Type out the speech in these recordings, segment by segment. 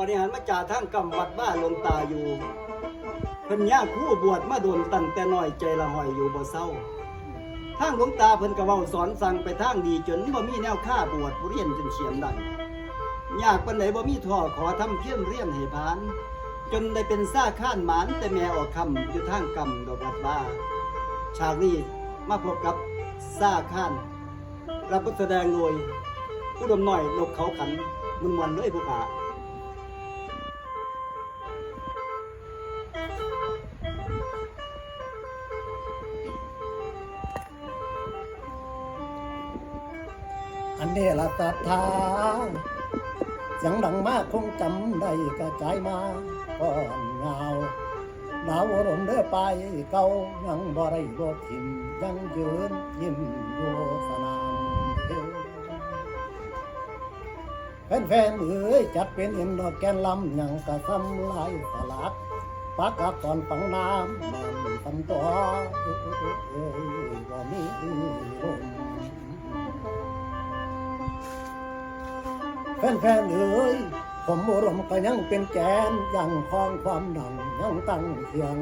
บริหารมาจ่าทางกำวัดบ้าลงตาอยู่เพิ่นย่าคู่บวชมาโดนตั้งแต่น้อยใจละหอยอยู่บ่เศร้าทางหลวงตาเพิ่นก็เว้าสอนสั่งไปทางดีจนบ่มีแนวค่าบวชเรียนจนเขียนได้ยากปานใดบ่มีท่อขอทำเพี้ยรเรียนให้ผ่าน จนได้เป็นซ่าข้านหมานแต่แม่ออกคำอยู่ทางกำดอกวัดว่าฉากนี้มาพบกับซ่าข้านรับบทแสดงโดยอุดมหน่อยนกเขาขันมุนวันเลยพวกอา อันนี้ละศรัทธาเสียงดังมากคงจำได้กระจายมาก่อนเงาดาวรมเด้อไปเก่ายังบ่ได้โลดทิมยังยืนยิ้มอยู่สนามแฟนๆเอ้ยจัดเป็นเอ็นดอกแกนลำยังกระซ้ำลายสลัดปักกับตอนฝังน้ำแม่นตำตัวเอ้ยบ่มีลม แฟนๆเอ้ยผมอุรมก็ยังเป็นแกนยังคลองความดังยังตั้งเพียง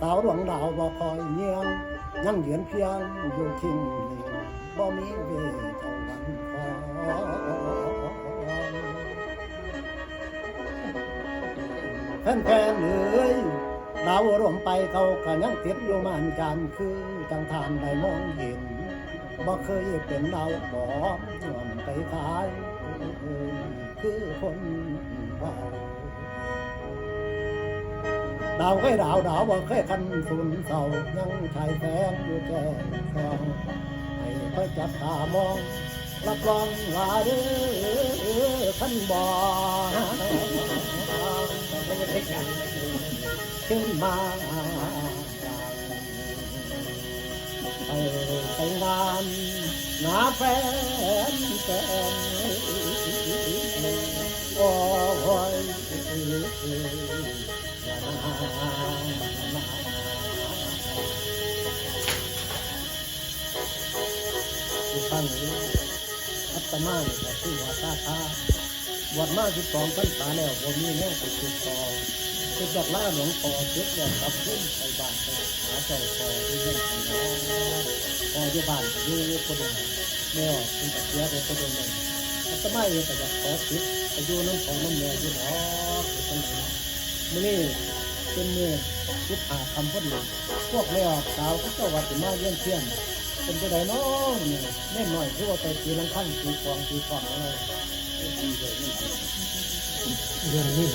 สาวดวงดาวบ่คอยเงียงยังยือนเพียงอยู่ทิ้งนิ่งบ่มีเวทวันคอยแฟนๆเอ้ยดาวอุรมไปเขาก็ยังติดอยู่มันกันคือจังทานได้มองเห็นบ่เคยเป็นดาวบอมยอมไปขาย คือคนว่าดาวเคยดาวดาวบ่เคยคันสุนเศร้ายังชายแฟนอยู่แก่ซองให้คอยจับตามองรับรองว่าเด้อคันบ่ขึ้นมาไปไปงานหนาแฟนแฟน ฟังอัตมาเนี่ยก็คือว่าตาตาบวชมาสิบสองพรรษาแล้วบ่มีแน่ไปติดต่อคือจากล่าหลวงพ่อเจ็ดแล้วกลับขึ้นไปบ้านไปหาเจ้าพ่อที่เรื่องของน้องพ่อที่บ้านอยู่คนเดียวแม่ออกเป็นตะเกียบเป็นคนเดียว เลยอัตมาเองก็อยากขอติดไปอยู่น้ำของน้ำเม่อยู่หรอเป็นไงมื่อนี้เป็นเมื่อทุกหาคำพอดีพวกแม่ออกสาวก็จะวัดสิมาเยี่ยมเที่ยงเป็นไปได้น้องนี่แน่หน่อยที่ว่าไปตีลังขั้นตีฟองตีฟองอะไรเรื่องนี้